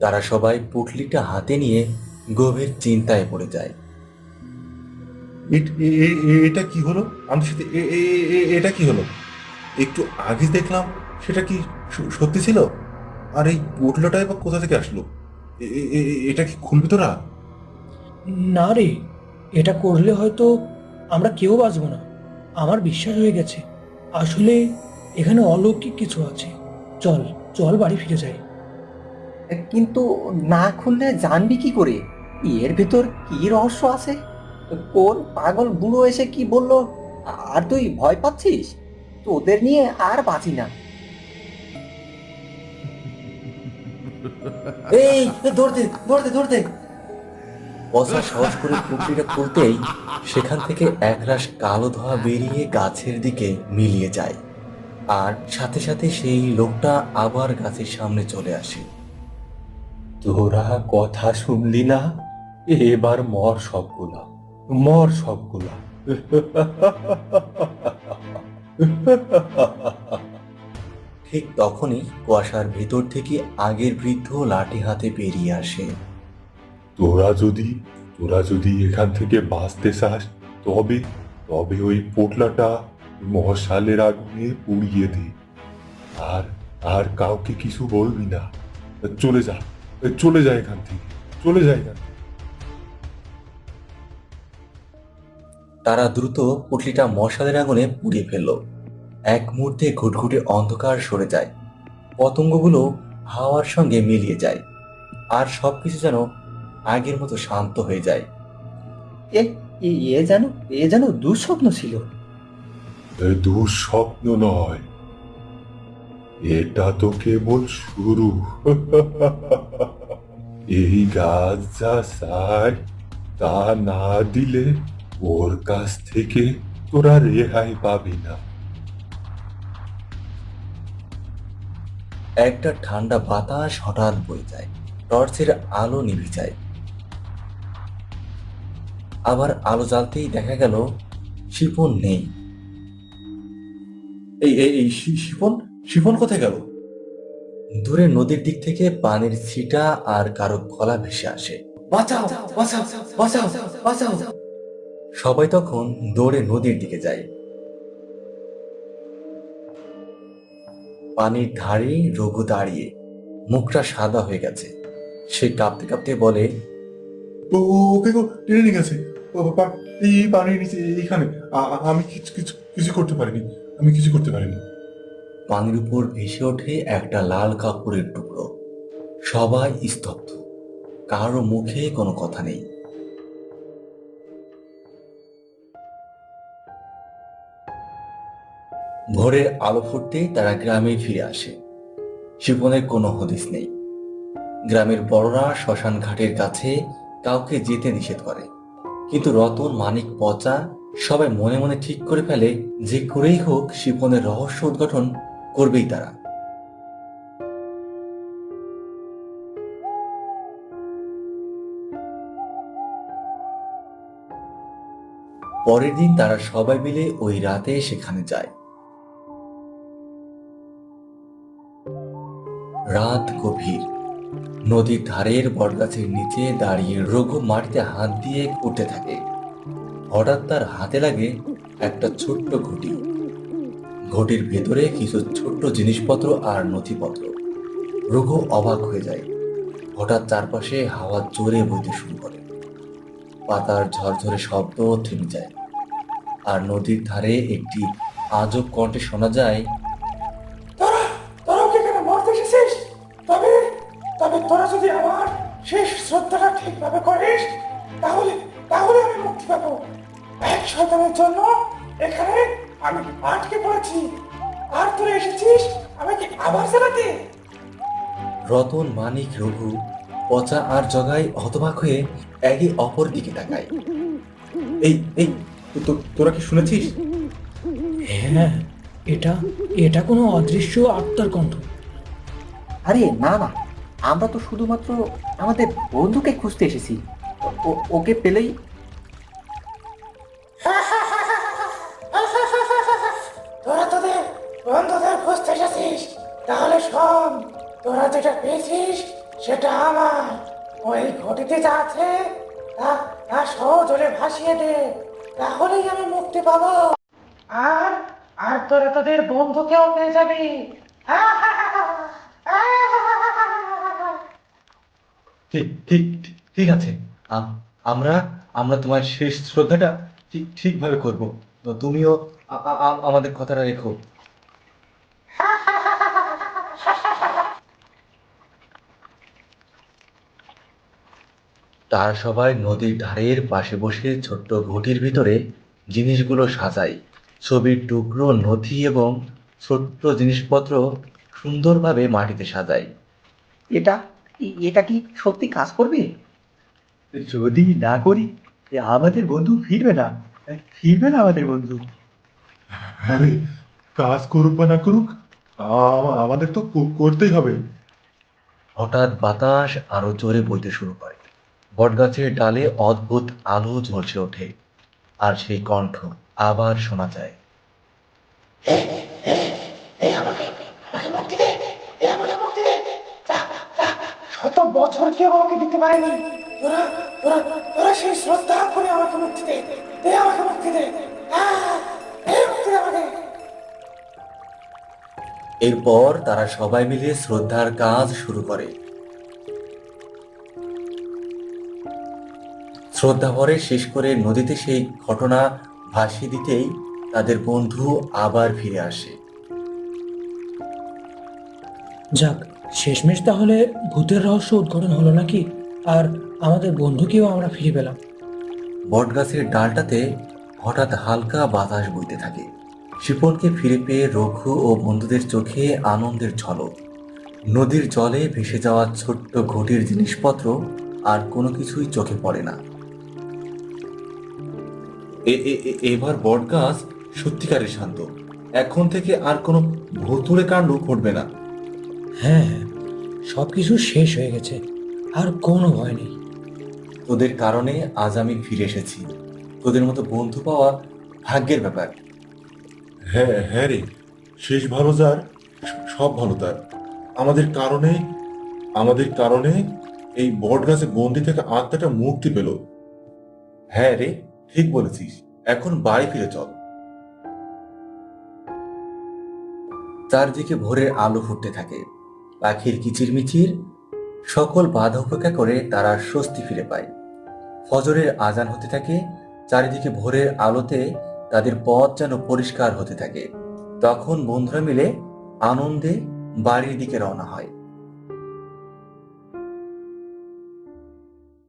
তারা সবাই পুটলিটা হাতে নিয়ে গভীর চিন্তায় পড়ে যায়। এটা কি হলো? আমাদের সাথে এটা কি হলো? একটু আগে দেখলাম সেটা কি সত্যি ছিল? আর এই পোটলাটাই বা কোথা থেকে আসলো? এটা কি খুলবি তোরা না রে এটা করলে হয়তো আমরা কেউ বাঁচবো না। আমার বিশ্বাস হয়ে গেছে। আসলে এখানে অলৌকিক কিছু আছে। চল চল বাড়ি ফিরে যাই। কিন্তু না খুললে জানবি কি করে? এর ভেতর কি রহস্য আছে? কোন পাগল বুড়ো এসে কি বলল আর তুই ভয় পাচ্ছিস? তোদের নিয়ে আর বাঁচি না। এই ধরতে ধরতে ধরতে পচা সাহস করে পুটলিটা খুলতেই সেখান থেকে একরাশ কালো ধোঁয়া বেরিয়ে গাছের দিকে মিলিয়ে যায়। আর সাথে সাথে সেই লোকটা আবার গাছের সামনে চলে আসে। তোরা কথা শুনলি না? এবার মর সবগুলা মর সবগুলা। ঠিক তখনই কুয়াশার ভেতর থেকে আগের বৃদ্ধ লাঠি হাতে বেরিয়ে আসে। তোরা যদি তোরা যদি এখান থেকে বাঁচতে চাস তবে তবে ওই পোটলাটা মশালের আগুনে পুড়িয়ে দে। আর আর কাউকে কিছু বলবি না। চলে যা। চলে যা এখান থেকে। চলে যা এখান থেকে। তারা দ্রুত পুটলিটা মশালের আগুনে পুড়িয়ে ফেলল। এক মুহূর্তে ঘুটঘুটে অন্ধকার সরে যায়। পতঙ্গগুলো হাওয়ার সঙ্গে মিলিয়ে যায়। আর সবকিছু যেন আগের মতো শান্ত হয়ে যায়। এ এ- এ যেন এ যেন দুঃস্বপ্ন ছিল। এ দুঃস্বপ্ন নয়। এটা তো কেবল শুরু। এই গাছ যা চায় তা না দিলে ওর কাছ থেকে তোরা রেহাই পাবি না। একটা ঠান্ডা বাতাস হঠাৎ বয়ে যায় টর্চের আলো নিভে যায়। আবার আলো জ্বালতেই দেখা গেল শিপন নেই। এই এই শিপন? শিপন কোথায় গেল? দূরে নদীর দিক থেকে পানির ছিটা আর কারও গলা ভেসে আসে। সবাই তখন দৌড়ে নদীর দিকে যায়। পানির ধারে রঘু দাঁড়িয়ে মুখটা সাদা হয়ে গেছে। সে কাঁপতে কাঁপতে বলে টেনে গেছে। এই পানির নিচে আ- আমি কিছু কিছু করতে পারিনি। আমি কিছু করতে পারিনি। পানির উপর ভেসে ওঠে একটা লাল কাপড়ের টুকরো। সবাই স্তব্ধ। কারও মুখে কোনো কথা নেই। ভোরের আলো ফুটতেই তারা গ্রামে ফিরে আসে। শিপনের কোনো হদিস নেই। গ্রামের বড়রা শ্মশান ঘাটের কাছে কাউকে যেতে নিষেধ করে। কিন্তু রতন, মানিক, পচা সবাই মনে মনে ঠিক করে ফেলে যে করেই হোক শিপনের রহস্য উদ্ঘাটন করবেই তারা। পরের দিন তারা সবাই মিলে ওই রাতে সেখানে যায়। রাত গভীর। নদীর ধারের বটগাছের নিচে দাঁড়িয়ে রঘু মাটিতে হাত দিয়ে উঠতে থাকে। হঠাৎ তার হাতে লাগে একটা ছোট্ট ঘটি ঘটির ভেতরে কিছু ছোট্ট জিনিসপত্র আর নথিপত্র। রঘু অবাক হয়ে যায়। হঠাৎ চারপাশে হাওয়া জোরে বইতে শুরু করে। পাতার ঝরঝরে শব্দ থেমে যায়। আর নদীর ধারে একটি আজব কণ্ঠে শোনা যায় যদি আমার শেষ শ্রদ্ধাটা ঠিকভাবে তাহলে তাহলে আমি মুক্তি পাবো। এক শয়তানের জন্য এখানে আমি আটকে পড়েছি আর তোরা এসেছিস আমাকে আবার চালাতে রতন মানিক রঘু পচা আর জগাই হতবাক হয়ে একে অপর দিকে তাকায়। এই এই তোরা কি শুনেছিস? হ্যাঁ এটা এটা কোনো অদৃশ্য আত্মার কণ্ঠ আরে না না আমরা তো শুধুমাত্র আমাদের বন্ধুকে খুঁজতে এসেছি। ও- ওকে পেলেই শোন, তোরা যেটা পেয়েছিস, সেটা আমার। ওই ঘটিতে যা আছে, তা তা ভাসিয়ে দে, তাহলেই আমি মুক্তি আর আর তোরা বন্ধুকেও পেয়ে যাবি। ঠিক ঠিক, ঠিক- আছে। আম- আমরা আমরা তোমার শেষ শ্রদ্ধাটা ঠিক, ঠিকভাবে করব। তুমিও আমাদের কথাটা রেখো। তারা সবাই নদীর ধারের পাশে বসে ছোট্ট ঘটির ভিতরে জিনিসগুলো সাজায়। ছবির টুকরো নথি এবং ছোট্ট জিনিসপত্র সুন্দরভাবে মাটিতে সাজায়। এটা এটা কি সত্যি কাজ করবে? যদি না করি এ আমাদের বন্ধু ফিরবে না। ফিরবে না আমাদের বন্ধু। আরে কাজ করুক বা না করুক আ- আমাদের তো করতেই হবে। হঠাৎ বাতাস আরও জোরে বইতে শুরু করে। বটগাছের ডালে অদ্ভুত আলো ঝলসে ওঠে আর সেই কণ্ঠ আবার শোনা যায়। শত বছর কেউ আমাকে দিতে পারেনি। তোরা তোরা তোরা সেই শ্রদ্ধা করে আমাকে মুক্তি দে দে আমাকে মুক্তি দে আহ, দে মুক্তি দে আমাকে। এরপর তারা সবাই মিলে শ্রদ্ধার কাজ শুরু করে। শ্রদ্ধা ভরে শেষ করে নদীতে সেই ঘটনা ভাসিয়ে দিতেই তাদের বন্ধু আবার ফিরে আসে। যাক শেষমেশ তাহলে ভূতের রহস্য উদ্ঘাটন হলো নাকি? আর আমাদের বন্ধুকেও আমরা ফিরে পেলাম। বটগাছের ডালটাতে হঠাৎ হালকা বাতাস বইতে থাকে। শিপনকে ফিরে পেয়ে রঘু ও বন্ধুদের চোখে আনন্দের ঝলক। নদীর জলে ভেসে যাওয়া ছোট্ট ঘটির জিনিসপত্র আর কোনো কিছুই চোখে পড়ে না। এবার বটগাছ সত্যিকারের শান্ত। এখন থেকে আর কোনো ভুতুড়ে কাণ্ড ঘটবে না। হ্যাঁ হ্যাঁ সব কিছু শেষ হয়ে গেছে। আর কোনো ভয় নেই। তোদের কারণে আজ আমি ফিরে এসেছি। তোদের মতো বন্ধু পাওয়া ভাগ্যের ব্যাপার। হ্যাঁ হ্যাঁ রে। শেষ ভালো যার সব ভালো তার। আমাদের কারণে আমাদের কারণে এই বট গাছে বন্দি থেকে আত্মাটা মুক্তি পেল। হ্যাঁ রে। ঠিক বলেছিস। এখন বাড়ি ফিরে চল। চারদিকে ভোরের আলো ফুটতে থাকে। পাখির কিচিরমিচির, সকল বাধা উপেক্ষা করে তারা স্বস্তি ফিরে পায়। ফজরের আজান হতে থাকে, চারিদিকে ভোরের আলোতে তাদের পথ যেন পরিষ্কার হতে থাকে। তখন বন্ধুরা মিলে আনন্দে বাড়ির দিকে রওনা হয়।